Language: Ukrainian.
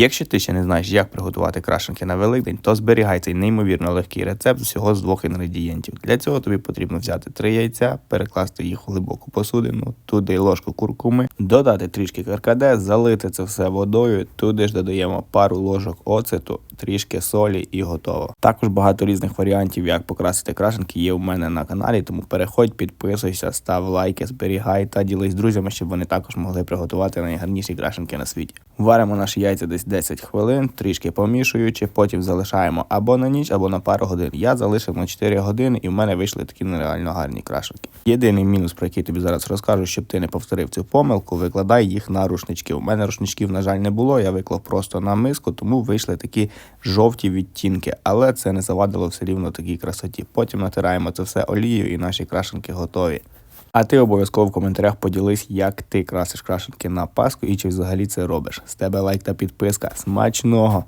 Якщо ти ще не знаєш, як приготувати крашенки на Великдень, то зберігай цей неймовірно легкий рецепт всього з двох інгредієнтів. Для цього тобі потрібно взяти три яйця, перекласти їх у глибоку посудину, туди ложку куркуми, додати трішки каркаде, залити це все водою, туди ж додаємо пару ложок оцету, трішки солі і готово. Також багато різних варіантів, як покрасити крашенки, є у мене на каналі, тому переходь, підписуйся, став лайки, зберігай та ділись з друзями, щоб вони також могли приготувати найгарніші крашенки на світі. Варимо наші яйця десь 10 хвилин, трішки помішуючи, потім залишаємо або на ніч, або на пару годин. Я залишив на 4 години, і в мене вийшли такі нереально гарні крашенки. Єдиний мінус, про який тобі зараз розкажу, щоб ти не повторив цю помилку, викладай їх на рушнички. У мене рушничків, на жаль, не було. Я виклав просто на миску, тому вийшли такі жовті відтінки, але це не завадило все рівно такій красоті. Потім натираємо це все олією, і наші крашенки готові. А ти обов'язково в коментарях поділись, як ти красиш крашенки на Пасху і чи взагалі це робиш. З тебе лайк та підписка. Смачного!